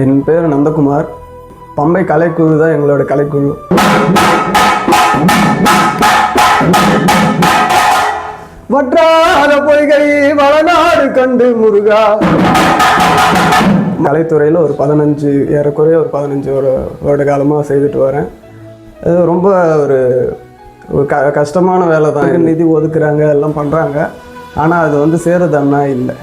என் பேர் நந்தகுமார். பம்பை கலைக்குழு தான் எங்களோட கலைக்குழு. வற்றாத பொய்கை வளநாடு கண்டு முருகா. கலைத்துறையில் ஒரு பதினஞ்சு ஏறக்குறைய ஒரு பதினஞ்சு ஒரு வருட காலமாக செய்துட்டு வரேன். அது ரொம்ப ஒரு க கஷ்டமான வேலை தான். நிதி ஒதுக்குறாங்க எல்லாம் பண்ணுறாங்க ஆனால் அது வந்து சேருதன்னா இல்லை.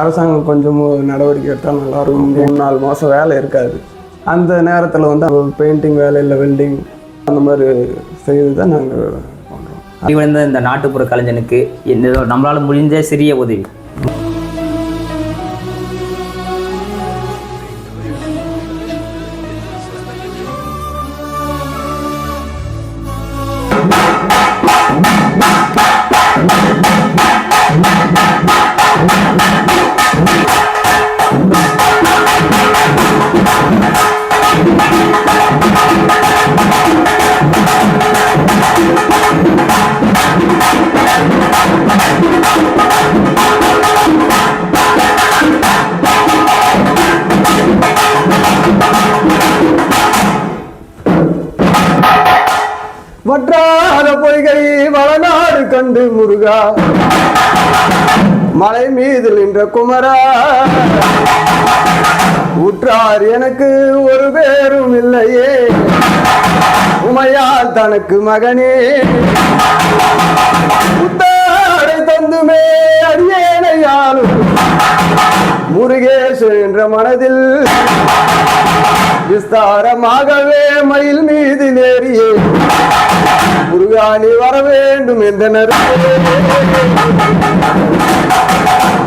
அரசாங்கம் கொஞ்சம் நடவடிக்கை எடுத்தால் நல்லாயிருக்கும். மூணு நாலு மாதம் வேலை இருக்காது. அந்த நேரத்தில் வந்து பெயிண்டிங் வேலை இல்லை வெல்டிங் அந்த மாதிரி செய்து தான் நாங்கள் பண்ணுறோம் அறிவடைந்த இந்த நாட்டுப்புற கலைஞனுக்கு என்ன முடிஞ்ச சிறிய உதவி. வற்றாத பொய்கை வளநாடு கண்டு முருகா. மலை மீது நின்ற குமரா. உற்றார் எனக்கு ஒரு பேரும் இல்லையே. உமையால் தனக்கு மகனே. உத்தாடை தந்துமே அடியேனையாலும் முருகேசு என்ற மனதில் விஸ்தாரமாகவே மயில் மீது நேரியே. முருகானி வர வேண்டும் என்ற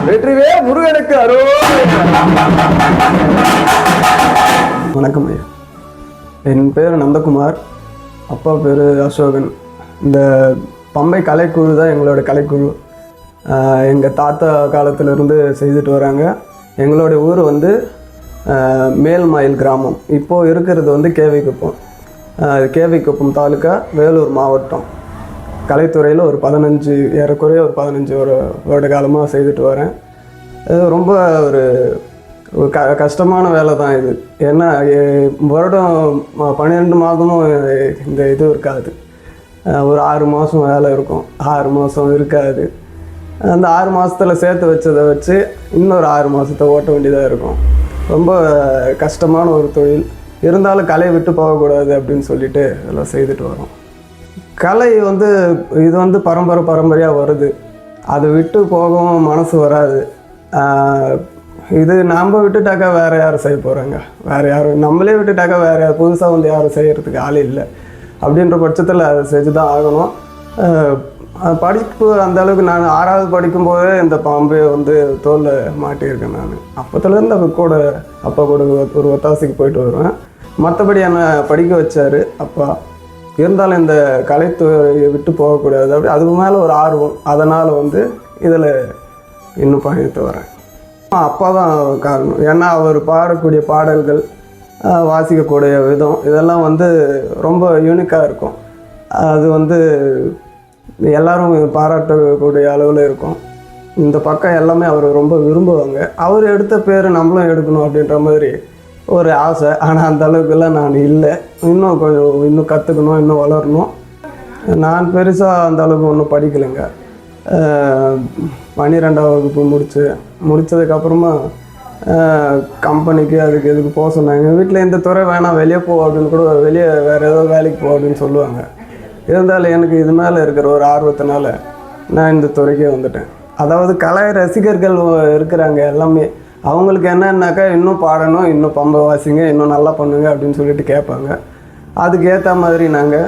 வெற்றிவே முருகனுக்கு அரோ வணக்கம் ஐயா. என் பேர் நந்தகுமார். அப்பா பேர் அசோகன். இந்த பம்பை கலைக்குழு தான் எங்களோட கலைக்குழு. எங்கள் தாத்தா காலத்திலிருந்து செய்துட்டு வராங்க. எங்களுடைய ஊர் வந்து மேல்மயில் கிராமம். இப்போது இருக்கிறது வந்து கேவிக்குப்பம். கேவிக்குப்பம் தாலுக்கா வேலூர் மாவட்டம். கலைத்துறையில் ஒரு பதினஞ்சு ஏறக்குறைய ஒரு பதினஞ்சு ஒரு வருட காலமாக செய்துட்டு வரேன். இது ரொம்ப ஒரு ஒரு க கஷ்டமான வேலை தான் இது. ஏன்னா வருடம் பன்னிரெண்டு மாதமும் இந்த இது இருக்காது. ஒரு ஆறு மாதம் வேலை இருக்கும். ஆறு மாதம் இருக்காது. அந்த ஆறு மாதத்தில் சேர்த்து வச்சதை வச்சு இன்னொரு ஆறு மாதத்தை ஓட்ட வேண்டியதாக இருக்கும். ரொம்ப கஷ்டமான ஒரு தொழில். இருந்தாலும் கலையை விட்டு போகக்கூடாது அப்படின்னு சொல்லிட்டு எல்லாம் செய்துட்டு வரோம். கலை வந்து இது வந்து பரம்பரை பரம்பரையாக வருது. அதை விட்டு போகவும் மனசு வராது. இது நாம் விட்டுட்டாக்கா வேறு யாரும் செய்ய போகிறாங்க வேறு யாரும் நம்மளே விட்டுட்டாக்கா வேறு யார் புதுசாக வந்து யாரும் செய்கிறதுக்கு ஆள் இல்லை. அப்படின்ற பட்சத்தில் அதை செஞ்சு தான் ஆகணும் படிப்பு அந்த அளவுக்கு நான் ஆறாவது படிக்கும்போதே இந்த பாம்பை வந்து தோலில் மாட்டியிருக்கேன் நான். அப்போத்துலேருந்து அவர் கூட அப்பா கூட ஒரு ஒத்தாசைக்கு போயிட்டு வருவேன். மற்றபடி என்னை படிக்க வச்சார் அப்பா. இருந்தாலும் இந்த கலைத்துறையை விட்டு போகக்கூடாது. அப்படி அதுக்கு மேலே ஒரு ஆர்வம். அதனால் வந்து இதில் இன்னும் பயணித்து வரேன். அப்பா தான் காரணம். ஏன்னா அவர் பாடக்கூடிய பாடல்கள் வாசிக்கக்கூடிய விதம் இதெல்லாம் வந்து ரொம்ப யூனிக்காக இருக்கும். அது வந்து எல்லாரும் பாராட்டக்கூடிய அளவில் இருக்கும். இந்த பக்கம் எல்லாமே அவர் ரொம்ப விரும்புவாங்க. அவர் எடுத்த பேர் நம்மளும் எடுக்கணும் அப்படின்ற மாதிரி ஒரு ஆசை. ஆனால் அந்த அளவுக்குலாம் நான் இல்லை. இன்னும் கொஞ்சம் இன்னும் கற்றுக்கணும் இன்னும் வளரணும். நான் பெருசாக அந்த அளவுக்கு ஒன்றும் படிக்கலைங்க. பன்னிரெண்டாம் வகுப்பு முடிச்சு முடித்ததுக்கப்புறமா கம்பெனிக்கு அதுக்கு இதுக்கு போக சொன்னாங்க. வீட்டில் இந்த துறை வேணாம் வெளியே போ அப்படின்னு கூட வெளியே வேறு ஏதோ வேலைக்கு போ அப்படின்னு சொல்லுவாங்க. இருந்தாலும் எனக்கு இது மேலே இருக்கிற ஒரு ஆர்வத்தினால நான் இந்த துறைக்கே வந்துட்டேன். அதாவது கலை ரசிகர்கள் இருக்கிறாங்க எல்லாமே. அவங்களுக்கு என்னன்னாக்கா இன்னும் பாடணும் இன்னும் பம்பை வாசிங்க இன்னும் நல்லா பண்ணுங்க அப்படின்னு சொல்லிட்டு கேட்பாங்க. அதுக்கேற்ற மாதிரி நாங்கள்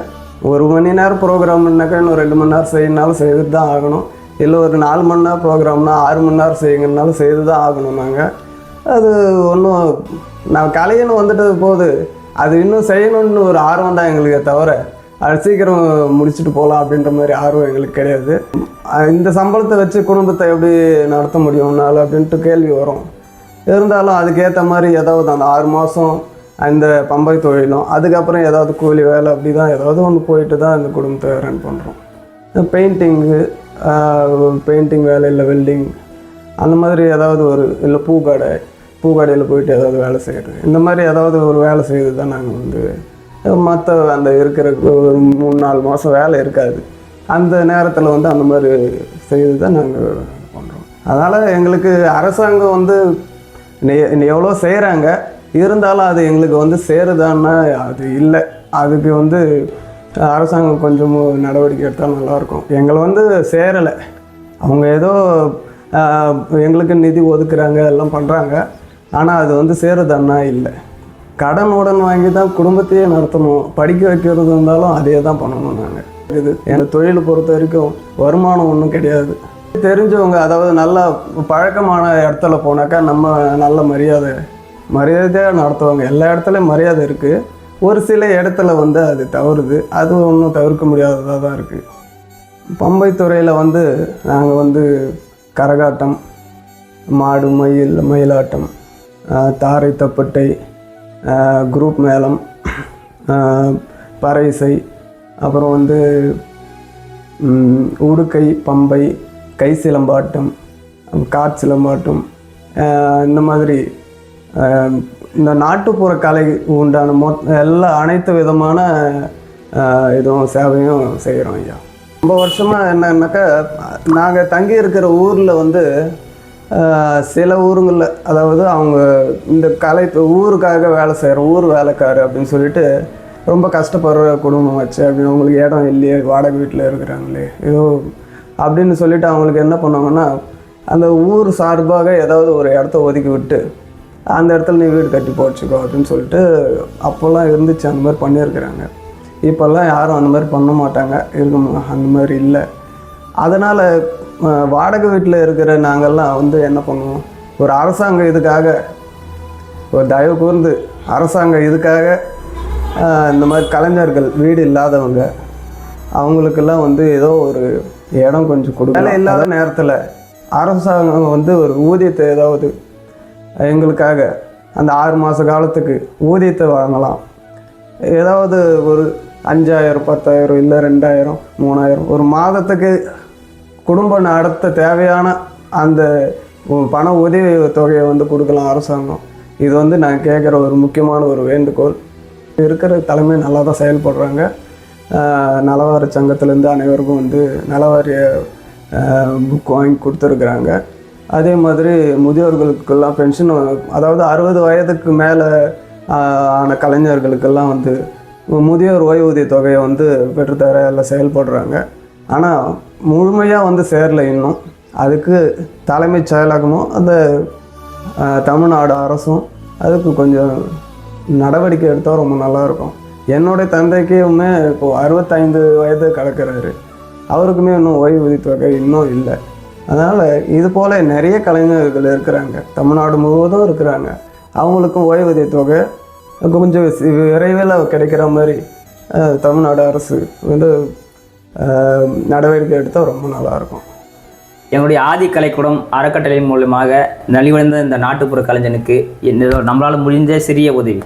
ஒரு மணி நேரம் ப்ரோக்ராம்னாக்கா இன்னும் ரெண்டு மணி நேரம் செய்யணுனாலும் செய்து தான் ஆகணும். இல்லை ஒரு நாலு மணி நேரம் ப்ரோக்ராம்னா ஆறு மணி நேரம் செய்யுங்கனாலும் செய்து தான் ஆகணும் நாங்கள் அது ஒன்றும் நான் கலைன்னு வந்துட்டது போது அது இன்னும் செய்யணும்னு ஒரு ஆர்வம் தான் எங்களுக்கு தவிர அது சீக்கிரம் முடிச்சுட்டு போகலாம் அப்படின்ற மாதிரி ஆர்வம் எங்களுக்கு கிடையாது. இந்த சம்பளத்தை வச்சு குடும்பத்தை எப்படி நடத்த முடியும்னால அப்படின்ட்டு கேள்வி வரும். இருந்தாலும் அதுக்கேற்ற மாதிரி ஏதாவது அந்த ஆறு மாதம் அந்த பம்பை தொழிலும் அதுக்கப்புறம் ஏதாவது கூலி வேலை அப்படி தான் ஏதாவது ஒன்று போயிட்டு தான் இந்த குடும்பத்தை ரன் பண்ணுறோம் பெயிண்டிங்கு பெயிண்டிங் வேலை இல்லை வெல்டிங் அந்த மாதிரி ஏதாவது ஒரு இல்லை பூக்கடை பூக்கடையில் போயிட்டு ஏதாவது வேலை செய்கிறது இந்த மாதிரி ஏதாவது ஒரு வேலை செய்து தான் நாங்கள் வந்து மற்ற அந்த இருக்கிற ஒரு மூணு நாலு மாதம் வேலை இருக்காது. அந்த நேரத்தில் வந்து அந்த மாதிரி செய்து தான் நாங்கள் பண்ணுறோம் அதனால் எங்களுக்கு அரசாங்கம் வந்து எவ்வளோ செய்கிறாங்க இருந்தாலும் அது எங்களுக்கு வந்து சேருதான்னா அது இல்லை. அதுக்கு வந்து அரசாங்கம் கொஞ்சம் நடவடிக்கை எடுத்தால் நல்லாயிருக்கும். எங்களை வந்து சேரலை. அவங்க ஏதோ எங்களுக்கு நிதி ஒதுக்குறாங்க எல்லாம் பண்ணுறாங்க ஆனால் அது வந்து சேருதான்னா இல்லை. கடன் உடன் வாங்கி தான் குடும்பத்தையே நடத்தணும் படிக்க வைக்கிறது இருந்தாலும் அதே தான் பண்ணணும் நாங்கள் இது எங்கள் தொழிலை பொறுத்த வரைக்கும் வருமானம் ஒன்றும் கிடையாது. தெரிஞ்சவங்க அதாவது நல்லா பழக்கமான இடத்துல போனாக்கா நம்ம நல்ல மரியாதை மரியாதையாக நடத்துவாங்க. எல்லா இடத்துலையும் மரியாதை இருக்குது ஒரு சில இடத்துல வந்து அது தவறுது. அது ஒன்றும் தவிர்க்க முடியாததாக தான் இருக்குது பம்பை துறையில் வந்து நாங்கள் வந்து கரகாட்டம் மாடு மயில் மயிலாட்டம் தாரை தப்பட்டை குரூப் மேளம் பறைசை அப்புறம் வந்து உடுக்கை பம்பை கை சிலம்பாட்டம் காற்சிலம்பாட்டம் இந்த மாதிரி இந்த நாட்டுப்புற கலை உண்டான மொ எல்லா அனைத்து விதமான இதுவும் சேவையும் செய்கிறோம் ஐயா. ரொம்ப வருஷமாக என்னன்னாக்கா நாங்கள் தங்கி இருக்கிற ஊரில் வந்து சில ஊருங்களில் அதாவது அவங்க இந்த கலை ஊருக்காக வேலை செய்கிற ஊர் வேலைக்காரு அப்படின்னு சொல்லிட்டு ரொம்ப கஷ்டப்படுற குடும்பம் வச்சு அப்படின்னு அவங்களுக்கு இடம் இல்லையே வாடகை வீட்டில் இருக்கிறாங்களே ஏதோ அப்படின்னு சொல்லிட்டு அவங்களுக்கு என்ன பண்ணுவாங்கன்னா அந்த ஊர் சார்பாக ஏதாவது ஒரு இடத்த ஒதுக்கி விட்டு அந்த இடத்துல நீ வீடு கட்டி போச்சுக்கோ அப்படின்னு சொல்லிட்டு அப்போல்லாம் இருந்துச்சு அந்த மாதிரி பண்ணியிருக்கிறாங்க. இப்போல்லாம் யாரும் அந்த மாதிரி பண்ண மாட்டாங்க இருக்க அந்த மாதிரி இல்லை. அதனால் வாடகை வீட்டில் இருக்கிற நாங்கள்லாம் வந்து என்ன பண்ணுவோம்? ஒரு அரசாங்கம் இதுக்காக ஒரு தயவு கூர்ந்து அரசாங்கம் இதுக்காக இந்த மாதிரி கலைஞர்கள் வீடு இல்லாதவங்க அவங்களுக்கெல்லாம் வந்து ஏதோ ஒரு இடம் கொஞ்சம் கொடுக்கும் வேலை இல்லாத நேரத்தில் அரசாங்கம் வந்து ஒரு ஊதியத்தை ஏதாவது எங்களுக்காக அந்த ஆறு மாத காலத்துக்கு ஊதியத்தை வழங்கலாம். ஏதாவது ஒரு அஞ்சாயிரம் பத்தாயிரம் இல்லை ரெண்டாயிரம் மூணாயிரம் ஒரு மாதத்துக்கு குடும்பம் நடத்த தேவையான அந்த பண உதவி தொகையை வந்து கொடுக்கலாம் அரசாங்கம். இது வந்து நான் கேட்குற ஒரு முக்கியமான ஒரு வேண்டுகோள். இருக்கிற தலைமை நல்லா தான் செயல்படுறாங்க நலவாரி சங்கத்திலேருந்து அனைவருக்கும் வந்து நலவாரிய புக் வாங்கி கொடுத்துருக்குறாங்க. அதே மாதிரி முதியோர்களுக்கெல்லாம் பென்ஷன் அதாவது அறுபது வயதுக்கு மேலே ஆன கலைஞர்களுக்கெல்லாம் வந்து முதியோர் ஓய்வூதிய தொகையை வந்து பெற்றுத்தர எல்லாம் செயல்படுறாங்க. ஆனால் முழுமையாக வந்து சேரல இன்னும். அதுக்கு தலைமைச் செயலகமும் அந்த தமிழ்நாடு அரசும் அதுக்கு கொஞ்சம் நடவடிக்கை எடுத்தால் ரொம்ப நல்லாயிருக்கும் என்னுடைய தந்தைக்குமே இப்போது அறுபத்தைந்து வயது கடக்கிறாரு. அவருக்குமே இன்னும் ஓய்வூதிய தொகை இன்னும் இல்லை. அதனால் இது போல் நிறைய கலைஞர்கள் இருக்கிறாங்க. தமிழ்நாடு முழுவதும் இருக்கிறாங்க. அவங்களுக்கும் ஓய்வூதிய தொகை கொஞ்சம் விரைவில் கிடைக்கிற மாதிரி தமிழ்நாடு அரசு வந்து நடவடிக்கை எடுத்தால் ரொம்ப நல்லாயிருக்கும். என்னுடைய ஆதி கலைக்கூடம் அறக்கட்டளை மூலமாக நலிவடைந்த இந்த நாட்டுப்புற கலைஞனுக்கு நம்மளால் முடிஞ்ச சிறிய உதவி.